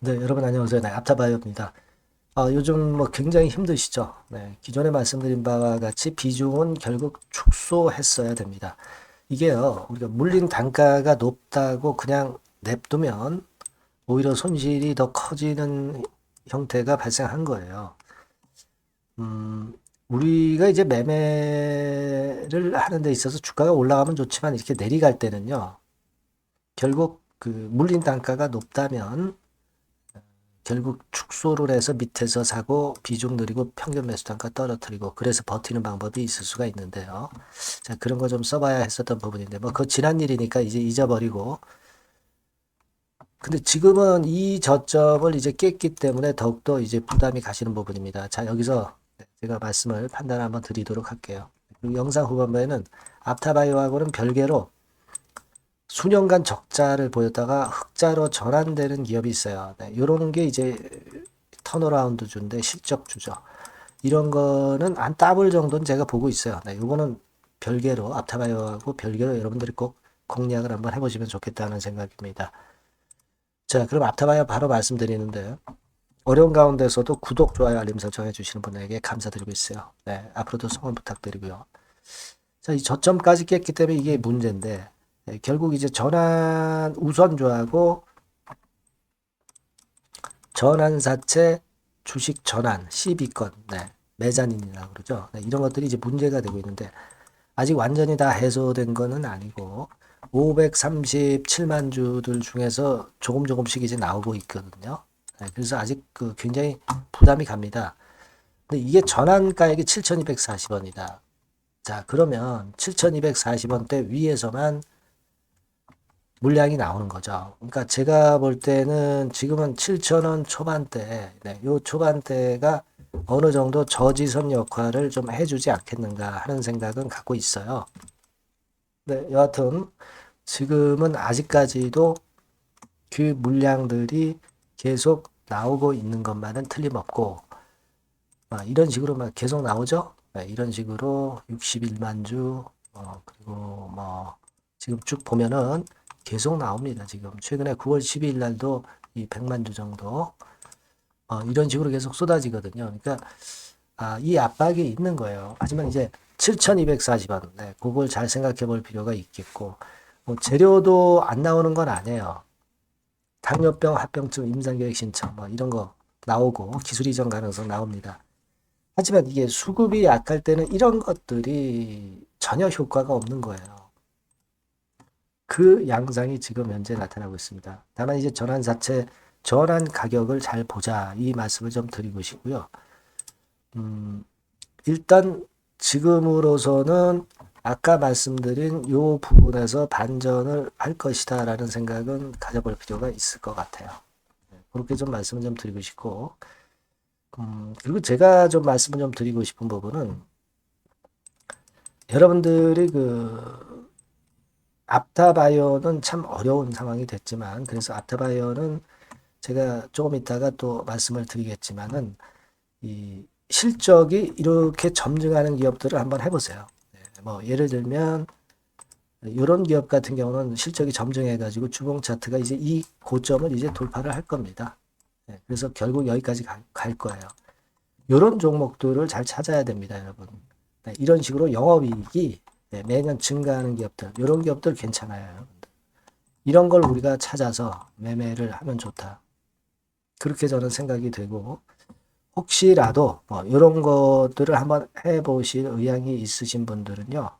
네, 여러분 안녕하세요. 네, 앞타바이오입니다. 아, 요즘 뭐 굉장히 힘드시죠? 네, 기존에 말씀드린 바와 같이 비중은 결국 축소했어야 됩니다. 이게요, 우리가 물린 단가가 높다고 그냥 냅두면 오히려 손실이 더 커지는 형태가 발생한 거예요. 음, 우리가 이제 매매를 하는 데 있어서 주가가 올라가면 좋지만 이렇게 내리갈 때는요, 결국 그 물린 단가가 높다면 결국 축소를 해서 밑에서 사고 비중 늘리고 평균 매수 단가 떨어뜨리고 그래서 버티는 방법이 있을 수가 있는데요. 자, 그런 거 좀 써봐야 했었던 부분인데 뭐 그 지난 일이니까 이제 잊어버리고 근데 지금은 이 저점을 이제 깼기 때문에 더욱더 이제 부담이 가시는 부분입니다. 자, 여기서 제가 말씀을 판단 한번 드리도록 할게요. 영상 후반부에는 앞타바이오하고는 별개로 수년간 적자를 보였다가 흑자로 전환되는 기업이 있어요. 네, 이런 게 이제 턴어라운드 주인데 실적 주죠. 이런 거는 한 더블 정도는 제가 보고 있어요. 네, 요거는 별개로 앞타바이오하고 별개로 여러분들이 꼭 공략을 한번 해보시면 좋겠다는 생각입니다. 자, 그럼 앞타바이오 바로 말씀드리는데 어려운 가운데서도 구독, 좋아요, 알림 설정 해주시는 분에게 감사드리고 있어요. 네, 앞으로도 성원 부탁드리고요. 자, 이 저점까지 깼기 때문에 이게 문제인데 네, 결국 이제 전환 우선주하고 전환사채 주식 전환 시비권 네, 매자닌이라고 그러죠. 네, 이런 것들이 이제 문제가 되고 있는데 아직 완전히 다 해소된 거는 아니고 537만 주들 중에서 조금 조금씩 이제 나오고 있거든요. 네, 그래서 아직 그 굉장히 부담이 갑니다. 근데 이게 전환가액이 7,240원이다. 자, 그러면 7,240원대 위에서만 물량이 나오는 거죠. 그러니까 제가 볼 때는 지금은 7,000원 초반대, 네, 요 초반대가 어느 정도 저지선 역할을 좀 해주지 않겠는가 하는 생각은 갖고 있어요. 네, 여하튼 지금은 아직까지도 그 물량들이 계속 나오고 있는 것만은 틀림없고 아, 이런 식으로 막 계속 나오죠. 네, 이런 식으로 61만 주 어, 그리고 뭐 지금 쭉 보면은 계속 나옵니다. 지금 최근에 9월 12일 날도 이 100만 주 정도 어, 이런 식으로 계속 쏟아지거든요. 그러니까 아, 이 압박이 있는 거예요. 하지만 이제 7,240원, 네, 그걸 잘 생각해 볼 필요가 있겠고 뭐 재료도 안 나오는 건 아니에요. 당뇨병, 합병증, 임상계획 신청 뭐 이런 거 나오고 기술 이전 가능성 나옵니다. 하지만 이게 수급이 약할 때는 이런 것들이 전혀 효과가 없는 거예요. 그 양상이 지금 현재 나타나고 있습니다. 다만 이제 전환 자체 전환 가격을 잘 보자 이 말씀을 좀 드리고 싶고요. 음, 일단 지금으로서는 아까 말씀드린 요 부분에서 반전을 할 것이다 라는 생각은 가져볼 필요가 있을 것 같아요. 네, 그렇게 좀 말씀을 좀 드리고 싶고, 음, 그리고 제가 좀 말씀을 좀 드리고 싶은 부분은 여러분들이 그 앞타바이오는 참 어려운 상황이 됐지만 그래서 앞타바이오는 제가 조금 이따가 또 말씀을 드리겠지만은 이 실적이 이렇게 점증하는 기업들을 한번 해보세요. 네, 뭐 예를 들면 이런 기업 같은 경우는 실적이 점증해가지고 주봉 차트가 이제 이 고점을 이제 돌파를 할 겁니다. 네, 그래서 결국 여기까지 가, 갈 거예요. 이런 종목들을 잘 찾아야 됩니다, 여러분. 네, 이런 식으로 영업이익이 네, 매년 증가하는 기업들, 이런 기업들 괜찮아요. 이런 걸 우리가 찾아서 매매를 하면 좋다. 그렇게 저는 생각이 되고, 혹시라도 뭐 이런 것들을 한번 해보실 의향이 있으신 분들은요,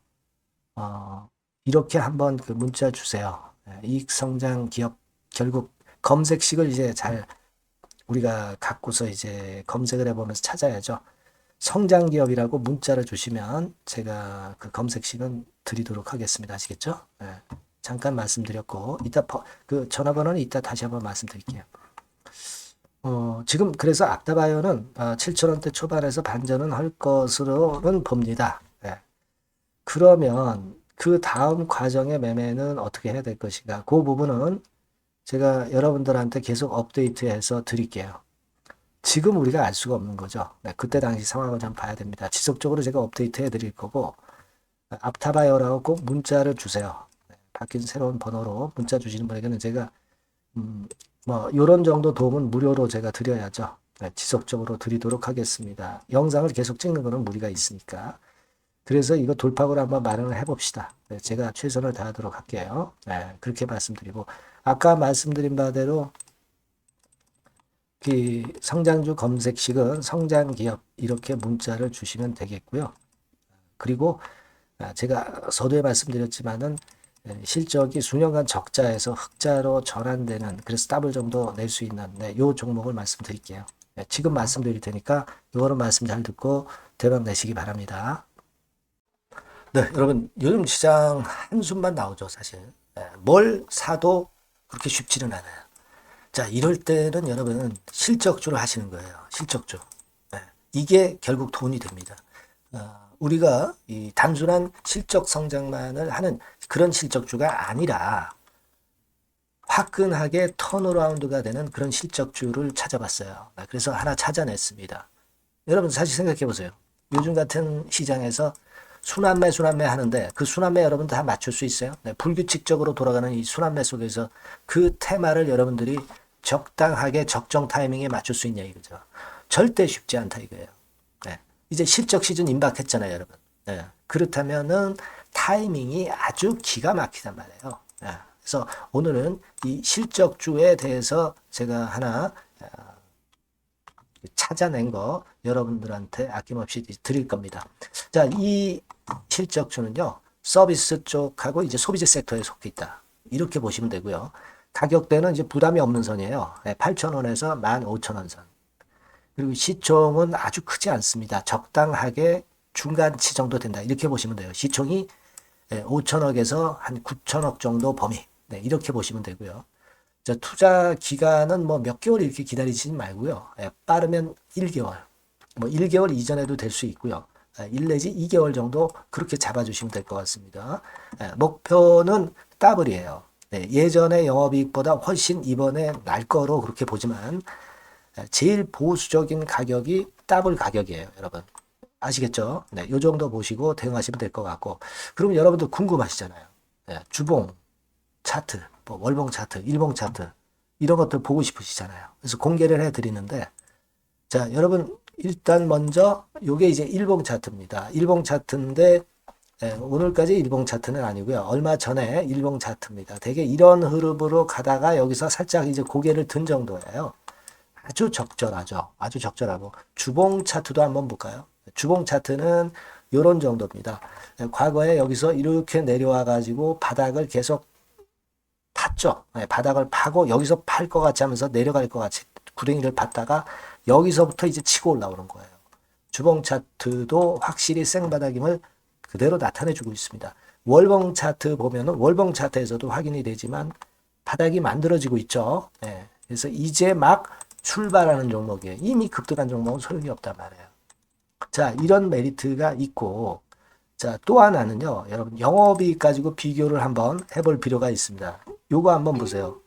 어, 이렇게 한번 그 문자 주세요. 네, 이익 성장 기업 결국 검색식을 이제 잘 우리가 갖고서 이제 검색을 해보면서 찾아야죠. 성장 기업이라고 문자를 주시면 제가 그 검색식은 드리도록 하겠습니다. 아시겠죠? 네. 잠깐 말씀드렸고 이따 퍼, 그 전화번호는 이따 다시 한번 말씀드릴게요. 어, 지금 그래서 앞다바이오는 어, 7천원대 초반에서 반전은 할 것으로는 봅니다. 네. 그러면 그 다음 과정의 매매는 어떻게 해야 될 것인가? 그 부분은 제가 여러분들한테 계속 업데이트해서 드릴게요. 지금 우리가 알 수가 없는 거죠. 네, 그때 당시 상황을 좀 봐야 됩니다. 지속적으로 제가 업데이트 해 드릴 거고, 앞타바이오라고 꼭 문자를 주세요. 네, 바뀐 새로운 번호로 문자 주시는 분에게는 제가, 음, 뭐 이런 정도 도움은 무료로 제가 드려야죠. 네, 지속적으로 드리도록 하겠습니다. 영상을 계속 찍는 거는 무리가 있으니까. 그래서 이거 돌파구를 한번 마련을 해봅시다. 네, 제가 최선을 다하도록 할게요. 네, 그렇게 말씀드리고 아까 말씀드린 바대로 그 성장주 검색식은 성장기업 이렇게 문자를 주시면 되겠고요. 그리고 아, 제가 서두에 말씀드렸지만은 예, 실적이 수년간 적자에서 흑자로 전환되는 그래서 더블 정도 낼 수 있는 네, 요 종목을 말씀드릴게요. 예, 지금 말씀드릴 테니까 요거는 말씀 잘 듣고 대박 내시기 바랍니다. 네, 여러분 요즘 시장 한숨만 나오죠, 사실. 예, 뭘 사도 그렇게 쉽지는 않아요. 자, 이럴 때는 여러분 실적주를 하시는 거예요. 실적주. 예, 이게 결국 돈이 됩니다. 어, 우리가 이 단순한 실적 성장만을 하는 그런 실적주가 아니라 화끈하게 턴어라운드가 되는 그런 실적주를 찾아봤어요. 아, 그래서 하나 찾아냈습니다. 여러분 사실 생각해 보세요. 요즘 같은 시장에서 순환매 순환매 하는데 그 순환매 여러분 다 맞출 수 있어요? 네, 불규칙적으로 돌아가는 이 순환매 속에서 그 테마를 여러분들이 적당하게 적정 타이밍에 맞출 수 있냐 이거죠. 절대 쉽지 않다 이거예요. 네. 이제 실적 시즌 임박했잖아요, 여러분. 네. 그렇다면은 타이밍이 아주 기가 막히단 말이에요. 네. 그래서 오늘은 이 실적주에 대해서 제가 하나 어, 찾아낸 거 여러분들한테 아낌없이 드릴 겁니다. 자, 이 실적주는요, 서비스 쪽하고 이제 소비재 섹터에 속해 있다. 이렇게 보시면 되고요. 가격대는 이제 부담이 없는 선이에요. 8,000원에서 15,000원 선. 그리고 시총은 아주 크지 않습니다. 적당하게 중간치 정도 된다. 이렇게 보시면 돼요. 시총이 5천억에서 한 9천억 정도 범위. 네, 이렇게 보시면 되고요. 자, 투자 기간은 뭐 몇 개월 이렇게 기다리지 말고요. 예, 빠르면 1개월. 뭐 1개월 이전에도 될 수 있고요. 1 내지 2개월 정도 그렇게 잡아주시면 될 것 같습니다. 예, 목표는 더블이에요. 네, 예전의 영업이익보다 훨씬 이번에 날 거로 그렇게 보지만 제일 보수적인 가격이 더블 가격이에요, 여러분. 아시겠죠? 네, 요 정도 보시고 대응하시면 될 것 같고. 그러면 여러분들 궁금하시잖아요. 네, 주봉, 차트, 뭐 월봉 차트, 일봉 차트, 이런 것들 보고 싶으시잖아요. 그래서 공개를 해 드리는데, 자, 여러분, 일단 먼저, 요게 이제 일봉 차트입니다. 일봉 차트인데, 네, 오늘까지 일봉 차트는 아니고요. 얼마 전에 일봉 차트입니다. 되게 이런 흐름으로 가다가 여기서 살짝 이제 고개를 든 정도예요. 아주 적절하죠. 아주 적절하고 주봉 차트도 한번 볼까요? 주봉 차트는 이런 정도입니다. 과거에 여기서 이렇게 내려와 가지고 바닥을 계속 팠죠. 네, 바닥을 파고 여기서 팔 것 같이 하면서 내려갈 것 같이 구덩이를 팠다가 여기서부터 이제 치고 올라오는 거예요. 주봉 차트도 확실히 생바닥임을 그대로 나타내주고 있습니다. 월봉 차트 보면은 월봉 차트에서도 확인이 되지만 바닥이 만들어지고 있죠. 네, 그래서 이제 막 출발하는 종목이에요. 이미 급등한 종목은 소용이 없단 말이에요. 자, 이런 메리트가 있고, 자, 또 하나는요, 여러분, 영업이익 가지고 비교를 한번 해볼 필요가 있습니다. 요거 한번 보세요.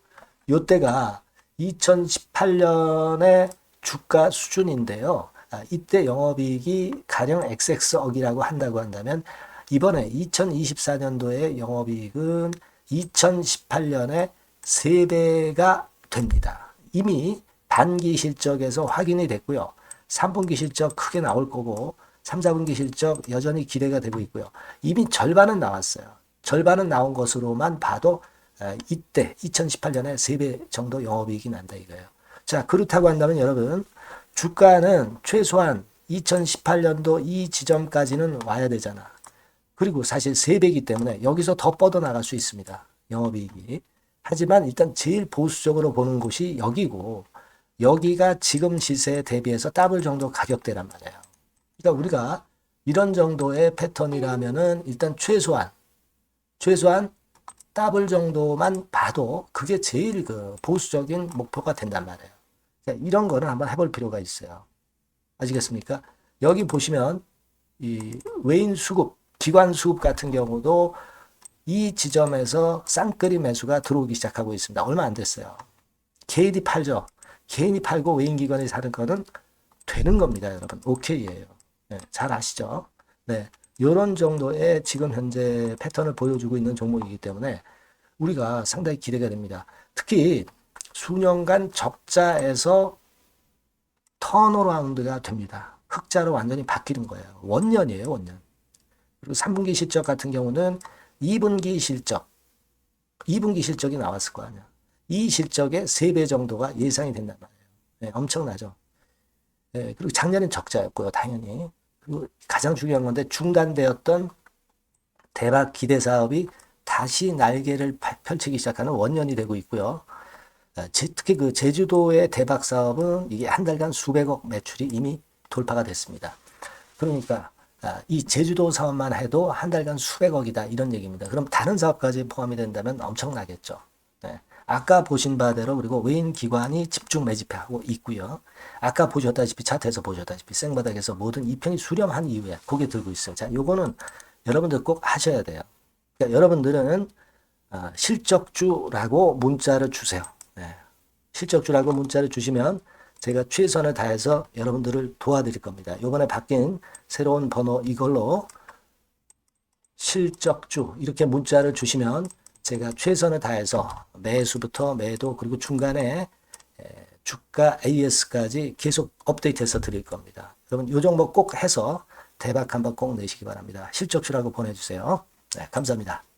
요때가 2018년의 주가 수준인데요. 아, 이때 영업이익이 가령 XX억이라고 한다고 한다면, 이번에 2024년도의 영업이익은 2018년에 3배가 됩니다. 이미 단기 실적에서 확인이 됐고요. 3분기 실적 크게 나올 거고 3, 4분기 실적 여전히 기대가 되고 있고요. 이미 절반은 나왔어요. 절반은 나온 것으로만 봐도 이때 2018년에 3배 정도 영업이익이 난다 이거예요. 자 그렇다고 한다면 여러분 주가는 최소한 2018년도 이 지점까지는 와야 되잖아. 그리고 사실 3배이기 때문에 여기서 더 뻗어나갈 수 있습니다. 영업이익이. 하지만 일단 제일 보수적으로 보는 곳이 여기고 여기가 지금 시세에 대비해서 더블 정도 가격대란 말이에요. 그러니까 우리가 이런 정도의 패턴이라면은 일단 최소한 최소한 더블 정도만 봐도 그게 제일 그 보수적인 목표가 된단 말이에요. 그러니까 이런 거는 한번 해볼 필요가 있어요. 아시겠습니까? 여기 보시면 이 외인 수급, 기관 수급 같은 경우도 이 지점에서 쌍끌이 매수가 들어오기 시작하고 있습니다. 얼마 안 됐어요. KD 팔죠. 개인이 팔고 외인 기관이 사는 거는 되는 겁니다, 여러분. 오케이예요. 네, 잘 아시죠? 네. 이런 정도의 지금 현재 패턴을 보여주고 있는 종목이기 때문에 우리가 상당히 기대가 됩니다. 특히 수년간 적자에서 턴어라운드가 됩니다. 흑자로 완전히 바뀌는 거예요. 원년이에요, 원년. 그리고 3분기 실적 같은 경우는 2분기 실적, 2분기 실적이 나왔을 거 아니야. 이 실적의 3배 정도가 예상이 된단 말이에요. 네, 엄청나죠. 네, 그리고 작년엔 적자였고요, 당연히. 그리고 가장 중요한 건데 중단되었던 대박 기대 사업이 다시 날개를 파- 펼치기 시작하는 원년이 되고 있고요. 아, 제- 특히 그 제주도의 대박 사업은 이게 한 달간 수백억 매출이 이미 돌파가 됐습니다. 그러니까 아, 이 제주도 사업만 해도 한 달간 수백억이다 이런 얘기입니다. 그럼 다른 사업까지 포함이 된다면 엄청나겠죠. 네. 아까 보신 바대로 그리고 외인 기관이 집중 매집하고 있고요. 아까 보셨다시피 차트에서 보셨다시피 생바닥에서 모든 이평이 수렴한 이후에 고개 들고 있어요. 자, 요거는 여러분들 꼭 하셔야 돼요. 그러니까 여러분들은 아, 실적주라고 문자를 주세요. 네. 실적주라고 문자를 주시면 제가 최선을 다해서 여러분들을 도와드릴 겁니다. 이번에 바뀐 새로운 번호 이걸로 실적주 이렇게 문자를 주시면 제가 최선을 다해서 매수부터 매도 그리고 중간에 에, 주가 AS까지 계속 업데이트해서 드릴 겁니다. 여러분 요 종목 꼭 해서 대박 한번 꼭 내시기 바랍니다. 실적주라고 보내주세요. 네, 감사합니다.